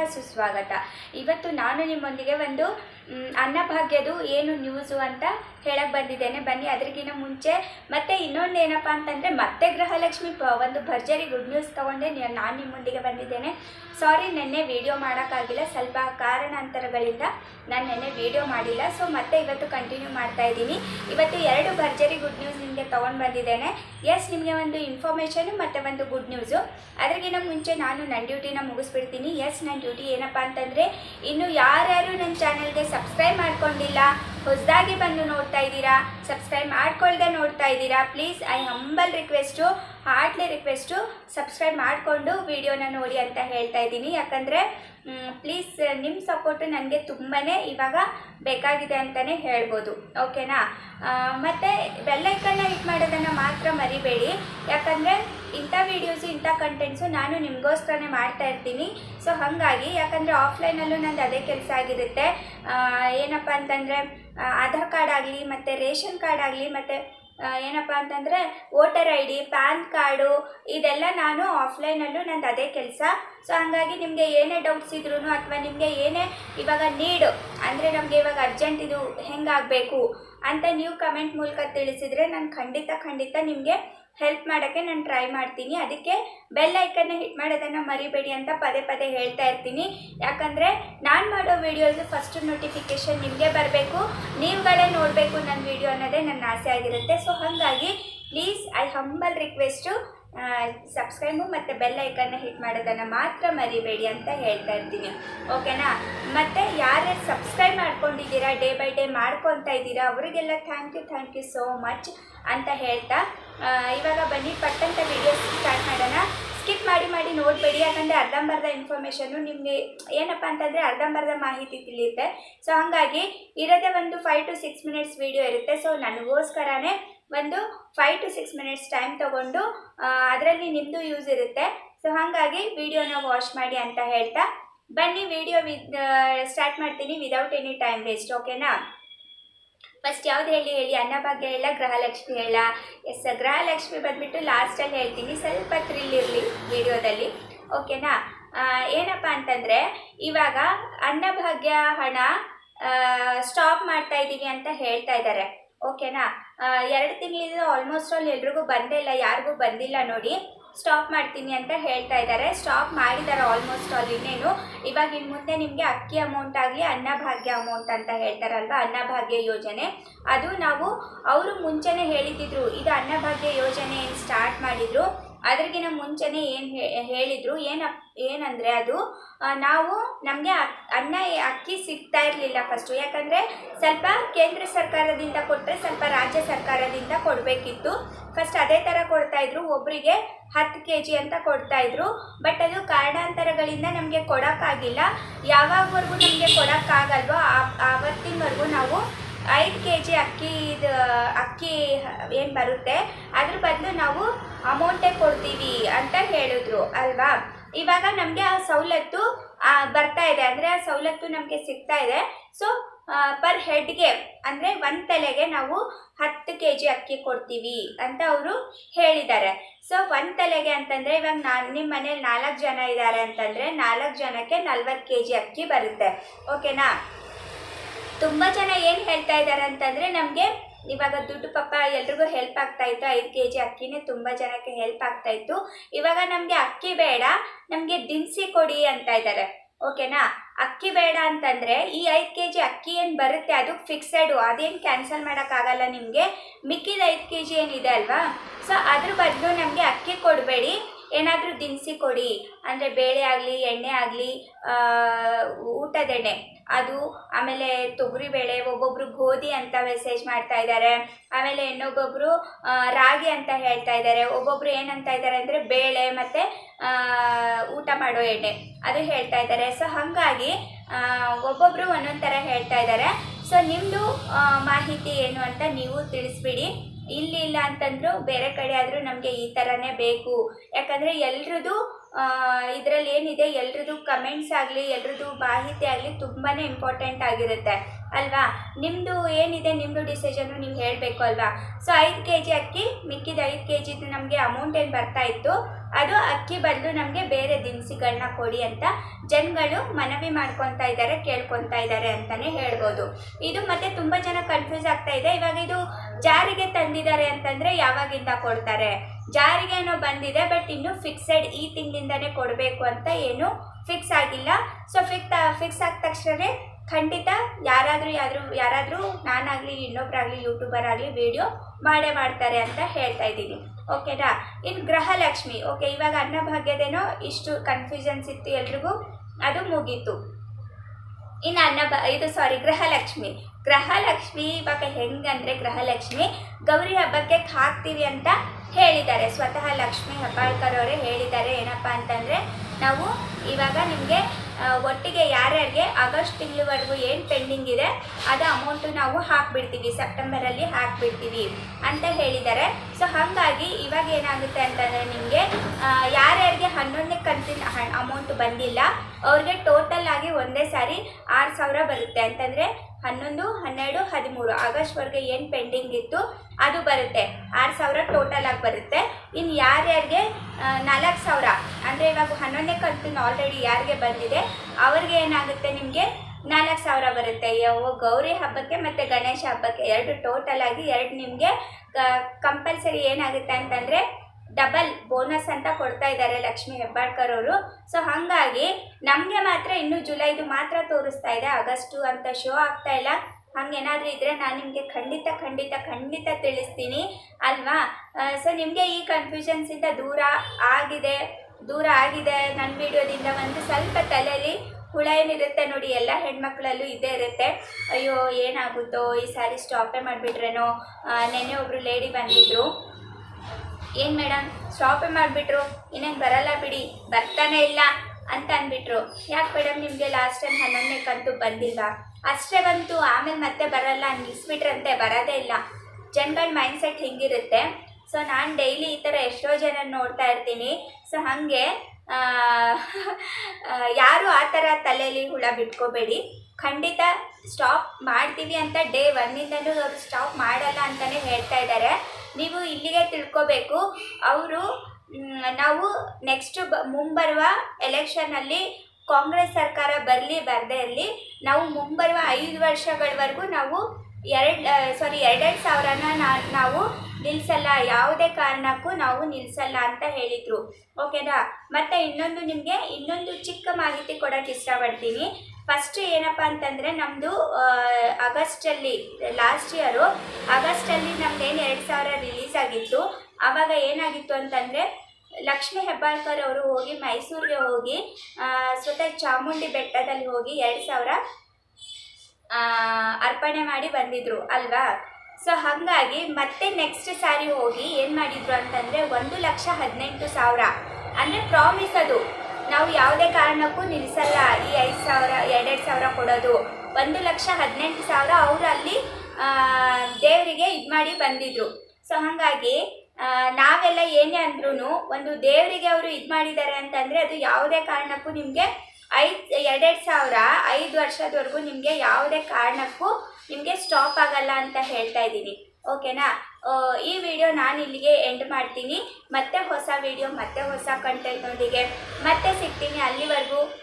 ಸ್ವಾಗತ ಸುಸ್ವಾಗತ. ಇವತ್ತು ನಾನು ನಿಮ್ಮೊಂದಿಗೆ ಒಂದು ಅನ್ನಭಾಗ್ಯದು ಏನು ನ್ಯೂಸು ಅಂತ ಹೇಳಕ್ ಬಂದಿದ್ದೇನೆ. ಬನ್ನಿ, ಅದರಿಗಿನ ಮುಂಚೆ ಮತ್ತೆ ಇನ್ನೊಂದು ಏನಪ್ಪ ಅಂತಂದರೆ ಮತ್ತೆ ಗೃಹಲಕ್ಷ್ಮಿ ಪ, ಒಂದು ಭರ್ಜರಿ ಗುಡ್ ನ್ಯೂಸ್ ತಗೊಂಡೆ ನಾನು ನಿಮ್ಮೊಂದಿಗೆ ಬಂದಿದ್ದೇನೆ. ಸಾರಿ ನೆನ್ನೆ ವಿಡಿಯೋ ಮಾಡೋಕ್ಕಾಗಿಲ್ಲ. ಸ್ವಲ್ಪ ಕಾರಣಾಂತರಗಳಿಂದ ನಾನು ನೆನ್ನೆ ವಿಡಿಯೋ ಮಾಡಿಲ್ಲ. ಸೊ ಮತ್ತೆ ಇವತ್ತು ಕಂಟಿನ್ಯೂ ಮಾಡ್ತಾ ಇದ್ದೀನಿ. ಇವತ್ತು ಎರಡು ಭರ್ಜರಿ ಗುಡ್ ನ್ಯೂಸ್ ನಿಮಗೆ ತೊಗೊಂಡು ಬಂದಿದ್ದೇನೆ. ಎಸ್ ನಿಮಗೆ ಒಂದು ಇನ್ಫಾರ್ಮೇಷನು ಮತ್ತು ಒಂದು ಗುಡ್ ನ್ಯೂಸು ಅದರಿಗಿನ ಮುಂಚೆ ನಾನು ನನ್ನ ಡ್ಯೂಟಿನ ಮುಗಿಸ್ಬಿಡ್ತೀನಿ. ಎಸ್ ನನ್ನ ಡ್ಯೂಟಿ ಏನಪ್ಪ ಅಂತಂದರೆ, ಇನ್ನು ಯಾರ್ಯಾರು ನನ್ನ ಚಾನಲ್ಗೆ ಸಬ್ಸ್ಕ್ರೈಬ್ ಮಾಡ್ಕೊಂಡಿಲ್ಲ, ಹೊಸದಾಗಿ ಬಂದು ನೋಡ್ತಾ ಇದ್ದೀರಾ ಸಬ್ಸ್ಕ್ರೈಬ್ ಮಾಡ್ಕೊಳ್ದೆ ನೋಡ್ತಾ ಇದ್ದೀರಾ please I humble request heartly request subscribe ಮಾಡಿಕೊಂಡು ವಿಡಿಯೋನ ನೋಡಿ ಅಂತ ಹೇಳ್ತಾ ಇದ್ದೀನಿ. ಯಾಕಂದರೆ ಪ್ಲೀಸ್ ನಿಮ್ಮ ಸಪೋರ್ಟು ನನಗೆ ತುಂಬಾ ಇವಾಗ ಬೇಕಾಗಿದೆ ಅಂತಲೇ ಹೇಳ್ಬೋದು. ಓಕೆನಾ ಮತ್ತು ಬೆಲ್ಲೈಕನ್ನ ಹಿಟ್ ಮಾಡೋದನ್ನು ಮಾತ್ರ ಮರಿಬೇಡಿ. ಯಾಕಂದರೆ ಇಂಥ ವೀಡಿಯೋಸು ಇಂಥ ಕಂಟೆಂಟ್ಸು ನಾನು ನಿಮಗೋಸ್ಕರನೇ ಮಾಡ್ತಾ ಇರ್ತೀನಿ. ಸೊ ಹಾಗಾಗಿ ಯಾಕಂದರೆ ಆಫ್ಲೈನಲ್ಲೂ ನಂದು ಅದೇ ಕೆಲಸ ಆಗಿರುತ್ತೆ. ಏನಪ್ಪ ಅಂತಂದರೆ ಆಧಾರ್ ಕಾರ್ಡ್ ಆಗಲಿ, ಮತ್ತು ರೇಷನ್ ಕಾರ್ಡ್ ಆಗಲಿ, ಮತ್ತು ಏನಪ್ಪ ಅಂತಂದರೆ voter I D PAN card ಇದೆಲ್ಲ ನಾನು ಆಫ್ಲೈನಲ್ಲೂ ನಂದು ಅದೇ ಕೆಲಸ. ಸೊ ಹಾಗಾಗಿ ನಿಮಗೆ ಏನೇ ಡೌಟ್ಸ್ ಇದ್ರೂ ಅಥವಾ ನಿಮಗೆ ಏನೇ ಇವಾಗ ನೀಡು, ಅಂದರೆ ನಮಗೆ ಇವಾಗ ಅರ್ಜೆಂಟ್ ಇದು ಹೆಂಗಾಗಬೇಕು ಅಂತ ನೀವು ಕಮೆಂಟ್ ಮೂಲಕ ತಿಳಿಸಿದರೆ ನಾನು ಖಂಡಿತ ಖಂಡಿತ ನಿಮಗೆ ಹೆಲ್ಪ್ ಮಾಡೋಕ್ಕೆ ನಾನು ಟ್ರೈ ಮಾಡ್ತೀನಿ. ಅದಕ್ಕೆ ಬೆಲ್ ಐಕನ್ನ ಹಿಟ್ ಮಾಡೋದನ್ನು ಮರಿಬೇಡಿ ಅಂತ ಪದೇ ಪದೇ ಹೇಳ್ತಾ ಇರ್ತೀನಿ. ಯಾಕಂದರೆ ನಾನು ಮಾಡೋ ವೀಡಿಯೋಸು ಫಸ್ಟ್ ನೋಟಿಫಿಕೇಷನ್ ನಿಮಗೆ ಬರಬೇಕು, ನೀವುಗಳೇ ನೋಡಬೇಕು ನನ್ನ ವೀಡಿಯೋ ಅನ್ನೋದೇ ನನ್ನ ಆಸೆ ಆಗಿರುತ್ತೆ. ಸೊ ಹಾಗಾಗಿ please I humble request subscribe ಮತ್ತು ಬೆಲ್ ಐಕನ್ನ ಹಿಟ್ ಮಾಡೋದನ್ನು ಮಾತ್ರ ಮರಿಬೇಡಿ ಅಂತ ಹೇಳ್ತಾ ಇರ್ತೀನಿ. ಓಕೆನಾ ಮತ್ತು ಯಾರ್ಯಾರು ಸಬ್ಸ್ಕ್ರೈಬ್ ಮಾಡ್ಕೊಂಡಿದ್ದೀರಾ ಡೇ ಬೈ ಡೇ ಮಾಡ್ಕೊತಾ ಇದ್ದೀರಾ, ಅವರಿಗೆಲ್ಲ thank you thank you so much ಅಂತ ಹೇಳ್ತಾ ಇವಾಗ ಬನ್ನಿ, ಪಟ್ಟಂತ ವಿಡಿಯೋಸ್ ಸ್ಟಾರ್ಟ್ ಮಾಡೋಣ. ಸ್ಕಿಪ್ ಮಾಡಿ ಮಾಡಿ ನೋಡಬೇಡಿ, ಯಾಕಂದರೆ ಅರ್ಧಂಬರ್ಧ ಇನ್ಫಾರ್ಮೇಷನ್ನು ನಿಮಗೆ ಏನಪ್ಪ ಅಂತಂದರೆ ಅರ್ಧಂಬರ್ಧ ಮಾಹಿತಿ ತಿಳಿಯುತ್ತೆ. ಸೊ ಹಾಗಾಗಿ ಇರೋದೇ ಒಂದು five to six minutes video ಇರುತ್ತೆ. ಸೊ ನನಗೋಸ್ಕರನೇ ಒಂದು five to six minutes time ತೊಗೊಂಡು ಅದರಲ್ಲಿ ನಿಮ್ಮದು ಯೂಸ್ ಇರುತ್ತೆ. ಸೊ ಹಾಗಾಗಿ ವಿಡಿಯೋನ ವಾಚ್ ಮಾಡಿ ಅಂತ ಹೇಳ್ತಾ. ಬನ್ನಿ ವಿಡಿಯೋ ಸ್ಟಾರ್ಟ್ ಮಾಡ್ತೀನಿ ವಿದೌಟ್ ಎನಿ ಟೈಮ್ ವೇಸ್ಟ್ ಓಕೆನಾ ಫಸ್ಟ್ ಯಾವ್ದು ಹೇಳಿ ಹೇಳಿ. ಅನ್ನಭಾಗ್ಯ ಹೇಳ ಗೃಹಲಕ್ಷ್ಮಿ ಹೇಳ ಎಸ್ ಗೃಹಲಕ್ಷ್ಮಿ ಬಂದ್ಬಿಟ್ಟು ಲಾಸ್ಟಲ್ಲಿ ಹೇಳ್ತೀನಿ. ಸ್ವಲ್ಪ ಥ್ರಿಲ್ ಇರಲಿ ವಿಡಿಯೋದಲ್ಲಿ ಓಕೆನಾ ಏನಪ್ಪ ಅಂತಂದರೆ, ಇವಾಗ ಅನ್ನಭಾಗ್ಯ ಹಣ ಸ್ಟಾಪ್ ಮಾಡ್ತಾ ಇದ್ದೀವಿ ಅಂತ ಹೇಳ್ತಾ ಇದ್ದಾರೆ ಓಕೆನಾ ಎರಡು ತಿಂಗಳಿಂದ ಆಲ್ಮೋಸ್ಟ್ ಆಲ್ ಎಲ್ರಿಗೂ ಬಂದೇ ಇಲ್ಲ, ಯಾರಿಗೂ ಬಂದಿಲ್ಲ ನೋಡಿ. ಸ್ಟಾಪ್ ಮಾಡ್ತೀನಿ ಅಂತ ಹೇಳ್ತಾ ಇದ್ದಾರೆ. ಸ್ಟಾಪ್ ಮಾಡಿದ್ದಾರೆ ಆಲ್ಮೋಸ್ಟ್ ಆಲ್ ಇನ್ನೇನು. ಇವಾಗ ಇನ್ನು ಮುಂದೆ ನಿಮಗೆ ಅಕ್ಕಿ ಅಮೌಂಟ್ ಆಗಲಿ ಅನ್ನಭಾಗ್ಯ ಅಮೌಂಟ್ ಅಂತ ಹೇಳ್ತಾರಲ್ವ? ಅನ್ನಭಾಗ್ಯ ಯೋಜನೆ. ಅದು ನಾವು ಅವರು ಮುಂಚೆನೇ ಹೇಳಿದ್ದಿದ್ರು. ಇದು ಅನ್ನಭಾಗ್ಯ ಯೋಜನೆ ಸ್ಟಾರ್ಟ್ ಮಾಡಿದ್ರು? ಅದ್ರಿಗಿನ ಮುಂಚೆನೇ ಏನು ಹೇಳಿದರು. ಏನ, ಏನಂದರೆ ಅದು ನಾವು ನಮಗೆ ಅನ್ನ, ಅಕ್ಕಿ ಸಿಗ್ತಾ ಇರಲಿಲ್ಲ ಫಸ್ಟು ಯಾಕಂದರೆ ಸ್ವಲ್ಪ ಕೇಂದ್ರ ಸರ್ಕಾರದಿಂದ ಕೊಟ್ಟರೆ ಸ್ವಲ್ಪ ರಾಜ್ಯ ಸರ್ಕಾರದಿಂದ ಕೊಡಬೇಕಿತ್ತು. ಫಸ್ಟ್ ಅದೇ ಥರ ಕೊಡ್ತಾಯಿದ್ರು ಒಬ್ಬರಿಗೆ ಹತ್ತು ಕೆ ಜಿ ಅಂತ ಕೊಡ್ತಾಯಿದ್ರು ಬಟ್ ಅದು ಕಾರಣಾಂತರಗಳಿಂದ ನಮಗೆ ಕೊಡೋಕ್ಕಾಗಿಲ್ಲ. ಯಾವಾಗವರೆಗೂ ನಮಗೆ ಕೊಡೋಕ್ಕಾಗಲ್ವೋ ಆವತ್ತಿನವರೆಗೂ ನಾವು ಐದು ಕೆ ಜಿ ಅಕ್ಕಿದು ಅಕ್ಕಿ, ಏನು ಬರುತ್ತೆ? ಅದ್ರ ಬದಲು ನಾವು ಅಮೌಂಟೇ ಕೊಡ್ತೀವಿ ಅಂತ ಹೇಳಿದ್ರು, ಅಲ್ವಾ? ಇವಾಗ ನಮಗೆ ಆ ಸವಲತ್ತು ಬರ್ತಾ ಇದೆ. ಅಂದರೆ ಆ ಸವಲತ್ತು ನಮಗೆ ಸಿಗ್ತಾ ಇದೆ. ಸೊ ಪರ್ ಹೆಡ್ಗೆ ಅಂದರೆ ಒಂದು ತಲೆಗೆ ನಾವು ಹತ್ತು ಕೆ ಜಿ ಅಕ್ಕಿ ಕೊಡ್ತೀವಿ ಅಂತ ಅವರು ಹೇಳಿದ್ದಾರೆ. ಸೊ ಒಂದು ತಲೆಗೆ ಅಂತಂದರೆ ಇವಾಗ ನಾನು ನಿಮ್ಮ ಮನೇಲಿ ನಾಲ್ಕು ಜನ ಇದ್ದಾರೆ ಅಂತಂದರೆ ನಾಲ್ಕು ಜನಕ್ಕೆ ನಲ್ವತ್ತು ಕೆ ಜಿ ಅಕ್ಕಿ ಬರುತ್ತೆ. ಓಕೆನಾ ತುಂಬ ಜನ ಏನು ಹೇಳ್ತಾ ಇದ್ದಾರೆ ಅಂತಂದರೆ ನಮಗೆ ಇವಾಗ ದುಡ್ಡು ಪಾಪ ಎಲ್ರಿಗೂ ಹೆಲ್ಪ್ ಆಗ್ತಾ ಇತ್ತು. ಐದು ಕೆ ಜಿ ಅಕ್ಕಿನೇ ತುಂಬ ಜನಕ್ಕೆ ಹೆಲ್ಪ್ ಆಗ್ತಾ ಇತ್ತು. ಇವಾಗ ನಮಗೆ ಅಕ್ಕಿ ಬೇಡ, ನಮಗೆ ದಿನಸಿ ಕೊಡಿ ಅಂತ ಇದ್ದಾರೆ. ಓಕೆನಾ ಅಕ್ಕಿ ಬೇಡ ಅಂತಂದರೆ ಈ ಐದು ಕೆ ಜಿ ಅಕ್ಕಿ ಏನು ಬರುತ್ತೆ? ಅದು ಫಿಕ್ಸೆಡು ಅದೇನು ಕ್ಯಾನ್ಸಲ್ ಮಾಡೋಕ್ಕಾಗಲ್ಲ ನಿಮಗೆ. ಮಿಕ್ಕಿದ ಐದು ಕೆ ಜಿ ಏನಿದೆ ಅಲ್ವಾ? ಸೊ ಅದ್ರ ಬದಲು ನಮಗೆ ಅಕ್ಕಿ ಕೊಡಬೇಡಿ. ಏನಾದರೂ ದಿನಸಿ ಕೊಡಿ. ಅಂದರೆ ಬೇಳೆ ಆಗಲಿ, ಎಣ್ಣೆ ಆಗಲಿ ಊಟದೆಣ್ಣೆ ಅದು ಆಮೇಲೆ ತೊಗರಿಬೇಳೆ ಒಬ್ಬೊಬ್ಬರು ಗೋಧಿ ಅಂತ ಮೆಸೇಜ್ ಮಾಡ್ತಾ ಇದ್ದಾರೆ ಆಮೇಲೆ ಇನ್ನೊಬ್ಬೊಬ್ಬರು ರಾಗಿ ಅಂತ ಹೇಳ್ತಾ ಇದ್ದಾರೆ ಒಬ್ಬೊಬ್ಬರು ಏನಂತ ಇದ್ದಾರೆ ಅಂದರೆ ಬೇಳೆ ಮತ್ತು ಊಟ ಮಾಡೋ ಎಣ್ಣೆ. ಅದು ಹೇಳ್ತಾ ಇದ್ದಾರೆ ಸೊ ಹಾಗಾಗಿ ಒಬ್ಬೊಬ್ಬರು ಒಂದೊಂದು ಥರ ಹೇಳ್ತಾ ಇದ್ದಾರೆ ಸೊ ನಿಮ್ಮದು ಮಾಹಿತಿ ಏನು ಅಂತ ನೀವು ತಿಳಿಸ್ಬಿಡಿ. ಇಲ್ಲಿ ಇಲ್ಲ ಅಂತಂದ್ರು ಬೇರೆ ಕಡೆ ಆದರೂ ನಮಗೆ ಈ ಥರನೇ ಬೇಕು. ಯಾಕಂದರೆ ಎಲ್ರದ್ದು ಇದರಲ್ಲಿ ಏನಿದೆ ಎಲ್ರದ್ದು ಕಮೆಂಟ್ಸ್ ಆಗಲಿ ಎಲ್ರದ್ದು ಮಾಹಿತಿ ಆಗಲಿ ತುಂಬಾ ಇಂಪಾರ್ಟೆಂಟ್ ಆಗಿರುತ್ತೆ. ಅಲ್ವಾ? ನಿಮ್ಮದು ಏನಿದೆ ನಿಮ್ಮದು ಡಿಸಿಷನ್ನು ನೀವು ಹೇಳಬೇಕು ಅಲ್ವಾ? ಸೊ ಐದು ಕೆ ಜಿ ಅಕ್ಕಿ, ಮಿಕ್ಕಿದ ಐದು ಕೆ ಜಿದು ನಮಗೆ ಅಮೌಂಟ್ ಏನು ಬರ್ತಾ ಇತ್ತು? ಅದು ಅಕ್ಕಿ ಬದಲು ನಮಗೆ ಬೇರೆ ದಿನಸಿಗಳನ್ನ ಕೊಡಿ ಅಂತ ಜನಗಳು ಮನವಿ ಮಾಡ್ಕೊತಾ ಇದ್ದಾರೆ ಕೇಳ್ಕೊತಾ ಇದ್ದಾರೆ ಅಂತಲೇ ಹೇಳ್ಬೋದು. ಇದು ಮತ್ತೆ ತುಂಬ ಜನ ಕನ್ಫ್ಯೂಸ್ ಆಗ್ತಾ ಇದೆ. ಇವಾಗ ಇದು ಜಾರಿಗೆ ತಂದಿದ್ದಾರೆ ಅಂತಂದರೆ ಯಾವಾಗಿಂದ ಕೊಡ್ತಾರೆ? ಜಾರಿಗೆ ಏನೋ ಬಂದಿದೆ ಬಟ್ ಇನ್ನು ಫಿಕ್ಸೆಡ್ ಈ ತಿಂಗಳಿಂದನೇ ಕೊಡಬೇಕು ಅಂತ ಏನು ಫಿಕ್ಸ್ ಆಗಿಲ್ಲ. ಸೊ ಫಿಕ್ ಫಿಕ್ಸ್ ಆದ ತಕ್ಷಣ ಖಂಡಿತ ಯಾರಾದರೂ ಯಾರು ಯಾರಾದರೂ ನಾನಾಗಲಿ ಇನ್ನೊಬ್ಬರಾಗಲಿ ಯೂಟ್ಯೂಬರ್ ಆಗಲಿ ವಿಡಿಯೋ ಮಾಡೇ ಮಾಡ್ತಾರೆ ಅಂತ ಹೇಳ್ತಾ ಇದ್ದೀನಿ. ಓಕೆನಾ? ಇನ್ನು ಗೃಹಲಕ್ಷ್ಮಿ. ಓಕೆ, ಇವಾಗ ಅನ್ನಭಾಗ್ಯದೇನೋ ಇಷ್ಟು ಕನ್ಫ್ಯೂಷನ್ಸ್ ಇತ್ತು ಎಲ್ರಿಗೂ? ಅದು ಮುಗೀತು. ಇನ್ನು ಅನ್ನ ಬ ಇದು ಸಾರಿ ಗೃಹಲಕ್ಷ್ಮಿ. ಗೃಹಲಕ್ಷ್ಮಿ ಇವಾಗ ಹೆಂಗಂದರೆ ಗೃಹಲಕ್ಷ್ಮಿ ಗೌರಿ ಹಬ್ಬಕ್ಕೆ ಹಾಕ್ತೀವಿ ಅಂತ ಹೇಳಿದ್ದಾರೆ. ಸ್ವತಃ ಲಕ್ಷ್ಮಿ ಹೆಬ್ಬಾಳ್ಕರ್ ಅವರೇ ಹೇಳಿದ್ದಾರೆ. ಏನಪ್ಪ ಅಂತಂದರೆ ನಾವು ಇವಾಗ ನಿಮಗೆ ಒಟ್ಟಿಗೆ ಯಾರ್ಯಾರಿಗೆ ಆಗಸ್ಟ್ ತಿಂಗಳವರೆಗೂ ಏನು ಪೆಂಡಿಂಗ್ ಇದೆ, ಅದು ಅಮೌಂಟು ನಾವು ಹಾಕ್ಬಿಡ್ತೀವಿ, ಸೆಪ್ಟೆಂಬರಲ್ಲಿ ಹಾಕ್ಬಿಡ್ತೀವಿ ಅಂತ ಹೇಳಿದ್ದಾರೆ ಸೊ ಹಾಗಾಗಿ ಇವಾಗ ಏನಾಗುತ್ತೆ ಅಂತಂದರೆ ನಿಮಗೆ ಯಾರ್ಯಾರಿಗೆ ಹನ್ನೊಂದನೇ ಕಂತಿನ ಅಮೌಂಟ್ ಬಂದಿಲ್ಲ, ಅವ್ರಿಗೆ ಟೋಟಲ್ ಆಗಿ ಒಂದೇ ಸಾರಿ ಆರು ಸಾವಿರ ಬರುತ್ತೆ. ಅಂತಂದರೆ ಹನ್ನೊಂದು, ಹನ್ನೆರಡು, ಹದಿಮೂರು. ಆಗಸ್ಟ್ವರೆಗೆ ಏನು ಪೆಂಡಿಂಗ್ ಇತ್ತು? ಅದು ಬರುತ್ತೆ. ಆರು ಸಾವಿರ ಟೋಟಲ್ ಆಗಿ ಬರುತ್ತೆ. ಇನ್ನು ಯಾರ್ಯಾರಿಗೆ? ನಾಲ್ಕು ಸಾವಿರ. ಅಂದರೆ ಇವಾಗ ಹನ್ನೊಂದನೇ ಕಂತಿನ ಆಲ್ರೆಡಿ ಯಾರಿಗೆ ಬಂದಿದೆ? ಅವ್ರಿಗೆ ಏನಾಗುತ್ತೆ ನಿಮಗೆ? ನಾಲ್ಕು ಸಾವಿರ ಬರುತ್ತೆ. ಗೌರಿ ಹಬ್ಬಕ್ಕೆ ಮತ್ತು ಗಣೇಶ ಹಬ್ಬಕ್ಕೆ. ಎರಡು ಟೋಟಲ್ ಆಗಿ ಎರಡು ನಿಮಗೆ ಕಂಪಲ್ಸರಿ ಏನಾಗುತ್ತೆ ಅಂತಂದರೆ ಡಬಲ್ ಬೋನಸ್ ಅಂತ ಕೊಡ್ತಾ ಇದ್ದಾರೆ ಲಕ್ಷ್ಮಿ ಹೆಬ್ಬಾಳ್ಕರ್ ಅವರು. ಸೊ ಹಾಗಾಗಿ ನಮಗೆ ಮಾತ್ರ ಇನ್ನು ಜುಲೈದು ಮಾತ್ರ ತೋರಿಸ್ತಾ ಇದೆ. ಆಗಸ್ಟು ಅಂತ ಶೋ ಆಗ್ತಾ ಇಲ್ಲ. ಹಂಗೇನಾದರೂ ಇದ್ದರೆ ನಾನು ನಿಮಗೆ ಖಂಡಿತ ಖಂಡಿತ ಖಂಡಿತ ತಿಳಿಸ್ತೀನಿ. ಅಲ್ವಾ? ಸೊ ನಿಮಗೆ ಈ ಕನ್ಫ್ಯೂಷನ್ಸಿಂದ ದೂರ ಆಗಿದೆ ದೂರ ಆಗಿದೆ ನನ್ನ ವಿಡಿಯೋದಿಂದ ಒಂದು ಸ್ವಲ್ಪ ತಲೆಯಲ್ಲಿ ಹುಳ ಏನಿರುತ್ತೆ ನೋಡಿ, ಎಲ್ಲ ಹೆಣ್ಮಕ್ಳಲ್ಲೂ ಇದೇ ಇರುತ್ತೆ. ಅಯ್ಯೋ, ಏನಾಗುತ್ತೋ? ಈ ಸಾರಿ ಸ್ಟಾಪೇ ಮಾಡಿಬಿಟ್ರೇನೋ? ನೆನ್ನೆ ಒಬ್ಬರು ಲೇಡಿ ಬಂದಿದ್ದರು ಏನು ಮೇಡಮ್ ಸ್ಟಾಪೇ ಮಾಡಿಬಿಟ್ರು? ಇನ್ನೇನು ಬರಲ್ಲ ಬಿಡಿ, ಬರ್ತಾನೆ ಇಲ್ಲ ಅಂತ ಅಂದ್ಬಿಟ್ರು. ಯಾಕೆ ಮೇಡಮ್ ನಿಮಗೆ ಲಾಸ್ಟ್ ಟೈಮ್ ಹನ್ನೊಂದನೇ ಕಂತು ಬಂದಿಲ್ಲ ಅಷ್ಟೇ ಬಂತು, ಆಮೇಲೆ ಮತ್ತೆ ಬರಲ್ಲ ನಿಲ್ಲಿಸ್ಬಿಟ್ರಂತೆ ಬರೋದೇ ಇಲ್ಲ. ಜನಗಳ ಮೈಂಡ್ಸೆಟ್ ಹಿಂಗಿರುತ್ತೆ. ಸೊ ನಾನು ಡೈಲಿ ಈ ಥರ ಎಷ್ಟೋ ಜನ ನೋಡ್ತಾ ಇರ್ತೀನಿ. ಸೊ ಹಾಗೆ ಯಾರು ಆ ಥರ ತಲೆಯಲ್ಲಿ ಹುಳ ಬಿಟ್ಕೋಬೇಡಿ. ಖಂಡಿತ ಸ್ಟಾಪ್ ಮಾಡ್ತೀವಿ ಅಂತ ಡೇ ಒನ್ನಿಂದಲೂ ಅವರು ಸ್ಟಾಪ್ ಮಾಡಲ್ಲ ಅಂತಲೇ ಹೇಳ್ತಾ ಇದ್ದಾರೆ ನೀವು ಇಲ್ಲಿಗೆ ತಿಳ್ಕೊಬೇಕು. ಅವರು ನಾವು ನೆಕ್ಸ್ಟ್ ಬ, ಮುಂಬರುವ ಎಲೆಕ್ಷನ್ನಲ್ಲಿ ಕಾಂಗ್ರೆಸ್ ಸರ್ಕಾರ ಬರಲಿ ಬರದೇ ಇರಲಿ, ನಾವು ಮುಂಬರುವ ಐದು ವರ್ಷಗಳವರೆಗೂ ನಾವು ಎರಡು ಸಾರಿ ಎರಡೆರಡು ಸಾವಿರನ ನಾವು ನಿಲ್ಲಿಸಲ್ಲ ಯಾವುದೇ ಕಾರಣಕ್ಕೂ ನಾವು ನಿಲ್ಲಿಸಲ್ಲ ಅಂತ ಹೇಳಿದರು. ಓಕೆನಾ ಮತ್ತು ಇನ್ನೊಂದು ನಿಮಗೆ ಇನ್ನೊಂದು ಚಿಕ್ಕ ಮಾಹಿತಿ ಕೊಡೋಕ್ಕೆ ಇಷ್ಟಪಡ್ತೀನಿ. ಫಸ್ಟ್ ಏನಪ್ಪ ಅಂತಂದರೆ ನಮ್ಮದು ಆಗಸ್ಟಲ್ಲಿ ಲಾಸ್ಟ್ ಇಯರು ಆಗಸ್ಟಲ್ಲಿ ನಮ್ದೇನು ಎರಡು ಸಾವಿರ ರಿಲೀಸ್ ಆಗಿತ್ತು. ಆವಾಗ ಏನಾಗಿತ್ತು ಅಂತಂದರೆ ಲಕ್ಷ್ಮೀ ಹೆಬ್ಬಾಳ್ಕರ್ ಅವರು ಹೋಗಿ ಮೈಸೂರಿಗೆ ಹೋಗಿ ಸ್ವತಃ ಚಾಮುಂಡಿ ಬೆಟ್ಟದಲ್ಲಿ ಹೋಗಿ ಎರಡು ಸಾವಿರ ಅರ್ಪಣೆ ಮಾಡಿ ಬಂದಿದ್ರು. ಅಲ್ವಾ? ಸೊ ಹಾಗಾಗಿ ಮತ್ತೆ ನೆಕ್ಸ್ಟ್ ಸಾರಿ ಹೋಗಿ ಏನು ಮಾಡಿದ್ರು ಅಂತಂದರೆ ಒಂದು ಲಕ್ಷ ಹದಿನೆಂಟು ಸಾವಿರ. ಅಂದರೆ ಪ್ರಾಮಿಸ್ ಅದು. ನಾವು ಯಾವುದೇ ಕಾರಣಕ್ಕೂ ನಿಲ್ಲಿಸಲ್ಲ ಈ ಐದು ಸಾವಿರ, ಎರಡೆರಡು ಸಾವಿರ ಕೊಡೋದು. ಒಂದು ಲಕ್ಷ ಹದಿನೆಂಟು ಸಾವಿರ ಅವರು ಅಲ್ಲಿ ದೇವರಿಗೆ ಇದು ಮಾಡಿ ಬಂದಿದ್ರು. ಸೊ ಹಾಗಾಗಿ ನಾವೆಲ್ಲ ಏನೇ ಅಂದ್ರೂ ಒಂದು ದೇವರಿಗೆ ಅವರು ಇದು ಮಾಡಿದ್ದಾರೆ ಅಂತಂದರೆ ಅದು ಯಾವುದೇ ಕಾರಣಕ್ಕೂ ನಿಮಗೆ ಐದು, ಎರಡೆರಡು ಸಾವಿರ, ಐದು ವರ್ಷದವರೆಗೂ ನಿಮಗೆ ಯಾವುದೇ ಕಾರಣಕ್ಕೂ ನಿಮಗೆ ಸ್ಟಾಪ್ ಆಗಲ್ಲ ಅಂತ ಹೇಳ್ತಾ ಇದ್ದೀನಿ. ಓಕೆನಾ ಈ ವಿಡಿಯೋ ನಾನು ಇಲ್ಲಿಗೆ ಎಂಡ್ ಮಾಡ್ತೀನಿ. ಮತ್ತೆ ಹೊಸ ವಿಡಿಯೋ ಮತ್ತೆ ಹೊಸ ಕಂಟೆಂಟ್ನೊಂದಿಗೆ ಮತ್ತೆ ಸಿಗ್ತೀನಿ ಅಲ್ಲಿವರೆಗೂ.